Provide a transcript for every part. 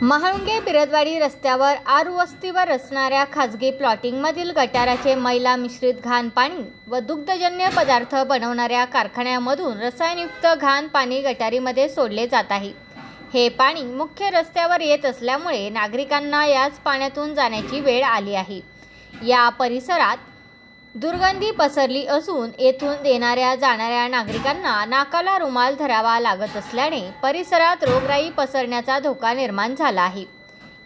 महाळुंगे बिरदवाडी रस्त्यावर आर वस्तीवर असणाऱ्या खाजगी प्लॉटिंगमधील गटाराचे मैला मिश्रित घाण पाणी व दुग्धजन्य पदार्थ बनवणाऱ्या कारखान्यामधून रसायनयुक्त घाण पाणी गटारीमध्ये सोडले जात आहे. हे पाणी मुख्य रस्त्यावर येत असल्यामुळे नागरिकांना याच पाण्यातून जाण्याची वेळ आली आहे. या परिसरात दुर्गंधी पसरली असून येथून येणाऱ्या जाणाऱ्या नागरिकांना नाकाला रुमाल धरावा लागत असल्याने परिसरात रोगराई पसरण्याचा धोका निर्माण झाला आहे.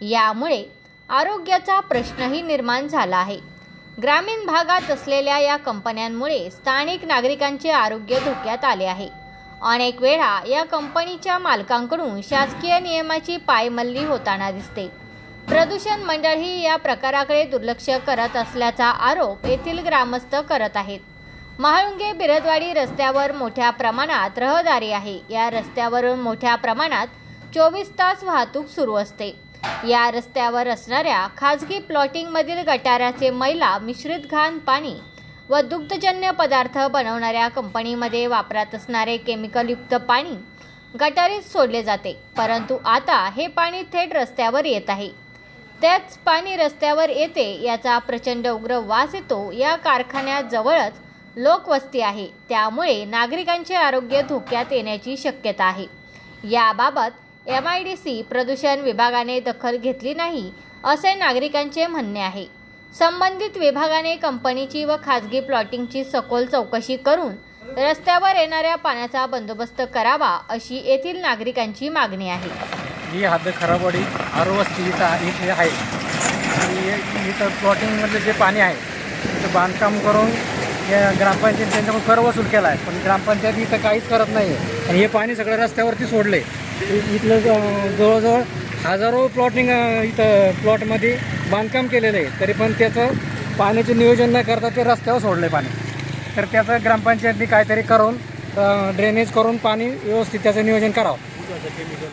यामुळे आरोग्याचा प्रश्नही निर्माण झाला आहे. ग्रामीण भागात असलेल्या या कंपन्यांमुळे स्थानिक नागरिकांचे आरोग्य धोक्यात आले आहे. अनेक वेळा या कंपनीच्या मालकांकडून शासकीय नियमाची पायमल्ली होताना दिसते. प्रदूषण मंडळ ही या प्रकाराकडे दुर्लक्ष करत असल्याचा आरोप येथील ग्रामस्थ करत आहेत. महाळुंगे बिरदवाडी रस्त्यावर मोठ्या प्रमाणात रहदारी आहे. या रस्त्यावरून मोठ्या प्रमाणात चोवीस तास वाहतूक सुरू असते. या रस्त्यावर असणाऱ्या खाजगी प्लॉटिंगमधील गटाराचे मैला मिश्रित घाण पाणी व दुग्धजन्य पदार्थ बनवणाऱ्या कंपनीमध्ये वापरात असणारे केमिकलयुक्त पाणी गटारीत सोडले जाते. परंतु आता हे पाणी थेट रस्त्यावर येत आहे. त्याच पाणी रस्त्यावर येते याचा प्रचंड उग्र वास येतो. या कारखान्याजवळच लोकवस्ती आहे. त्यामुळे नागरिकांचे आरोग्य धोक्यात येण्याची शक्यता आहे. याबाबत एम आय डी सी प्रदूषण विभागाने दखल घेतली नाही असे नागरिकांचे म्हणणे आहे. संबंधित विभागाने कंपनीची व खाजगी प्लॉटिंगची सखोल चौकशी करून रस्त्यावर येणाऱ्या पाण्याचा बंदोबस्त करावा अशी येथील नागरिकांची मागणी आहे. ही हद्द खराबवाडी आरोवस्ती इथं इथे आहे. आणि इथं प्लॉटिंगमधलं जे पाणी आहे तिथं बांधकाम करून या ग्रामपंचायत त्यांच्याकडून कर वसूल केला आहे पण ग्रामपंचायत इथं काहीच करत नाही आहे आणि हे पाणी सगळं रस्त्यावरती सोडलं आहे इथलं ज- जवळजवळ हजारो प्लॉटिंग इथं प्लॉटमध्ये बांधकाम केलेलं आहे. तरी पण त्याचं पाण्याचे नियोजन न करता ते रस्त्यावर सोडलं आहे पाणी. तर त्याचं ग्रामपंचायतनी काहीतरी करून ड्रेनेज करून पाणी व्यवस्थित त्याचं नियोजन करावं.